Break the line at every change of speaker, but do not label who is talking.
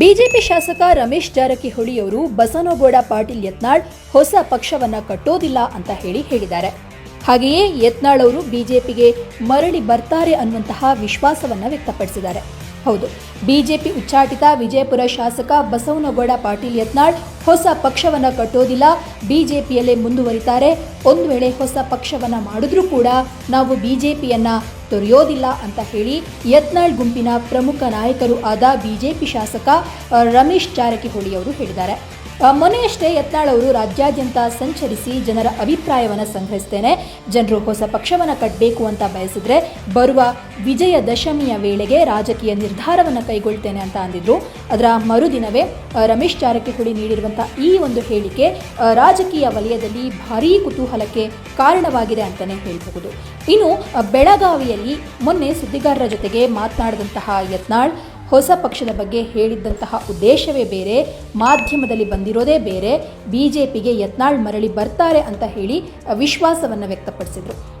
BJP ಶಾಸಕ ರಮೇಶ್ ಜಾರಕಿಹೊಳಿ ಅವರು ಬಸನಗೌಡ ಪಾಟೀಲ್ ಯತ್ನಾಳ್ ಹೊಸ ಪಕ್ಷವನ್ನ ಕಟ್ಟೋದಿಲ್ಲ ಅಂತ ಹೇಳಿ ಹೇಳಿದ್ದಾರೆ. ಹಾಗೆಯೇ ಯತ್ನಾಳ್ ಅವರು ಬಿಜೆಪಿಗೆ ಮರಳಿ ಬರ್ತಾರೆ ಅನ್ನುವಂತಹ ವಿಶ್ವಾಸವನ್ನ ವ್ಯಕ್ತಪಡಿಸಿದ್ದಾರೆ. ಹೌದು, ಬಿಜೆಪಿ ಉಚ್ಚಾಟಿತ ವಿಜಯಪುರ ಶಾಸಕ ಬಸವನಗೌಡ ಪಾಟೀಲ್ ಯತ್ನಾಳ್ ಹೊಸ ಪಕ್ಷವನ್ನ ಕಟ್ಟೋದಿಲ್ಲ, ಬಿಜೆಪಿಯಲ್ಲೇ ಮುಂದುವರಿತಾರೆ, ಒಂದು ವೇಳೆ ಹೊಸ ಪಕ್ಷವನ್ನ ಮಾಡಿದ್ರೂ ಕೂಡ ನಾವು ಬಿಜೆಪಿಯನ್ನ ತೊರೆಯೋದಿಲ್ಲ ಅಂತ ಹೇಳಿ ಯತ್ನಾಳ್ ಗುಂಪಿನ ಪ್ರಮುಖ ನಾಯಕರು ಆದ ಬಿಜೆಪಿ ಶಾಸಕ ರಮೇಶ್ ಜಾರಕಿಹೊಳಿ ಅವರು ಹೇಳಿದ್ದಾರೆ. ಮೊನ್ನೆಯಷ್ಟೇ ಯತ್ನಾಳ್ ಅವರು ರಾಜ್ಯಾದ್ಯಂತ ಸಂಚರಿಸಿ ಜನರ ಅಭಿಪ್ರಾಯವನ್ನು ಸಂಗ್ರಹಿಸ್ತೇನೆ. ಜನರು ಹೊಸ ಪಕ್ಷವನ್ನು ಕಟ್ಟಬೇಕು ಅಂತ ಬಯಸಿದ್ರೆ ಬರುವ ವಿಜಯ ದಶಮಿಯ ವೇಳೆಗೆ ರಾಜಕೀಯ ನಿರ್ಧಾರವನ್ನು ಕೈಗೊಳ್ತೇನೆ ಅಂತ ಅಂದಿದ್ರು. ಅದರ ಮರುದಿನವೇ ರಮೇಶ್ ಜಾರಕಿಹೊಳಿ ನೀಡಿರುವಂಥ ಈ ಒಂದು ಹೇಳಿಕೆ ರಾಜಕೀಯ ವಲಯದಲ್ಲಿ ಭಾರೀ ಕುತೂಹಲಕ್ಕೆ ಕಾರಣವಾಗಿದೆ ಅಂತಲೇ ಹೇಳಬಹುದು. ಇನ್ನು ಬೆಳಗಾವಿಯಲ್ಲಿ ಮೊನ್ನೆ ಸುದ್ದಿಗಾರರ ಜೊತೆಗೆ ಮಾತನಾಡಿದಂತಹ ಯತ್ನಾಳ್ ಹೊಸ ಪಕ್ಷದ ಬಗ್ಗೆ ಹೇಳಿದ್ದಂತಹ ಉದ್ದೇಶವೇ ಬೇರೆ, ಮಾಧ್ಯಮದಲ್ಲಿ ಬಂದಿರೋದೇ ಬೇರೆ, ಬಿಜೆಪಿಗೆ ಯತ್ನಾಳ್ ಮರಳಿ ಬರ್ತಾರೆ ಅಂತ ಹೇಳಿ ವಿಶ್ವಾಸವನ್ನು ವ್ಯಕ್ತಪಡಿಸಿದರು.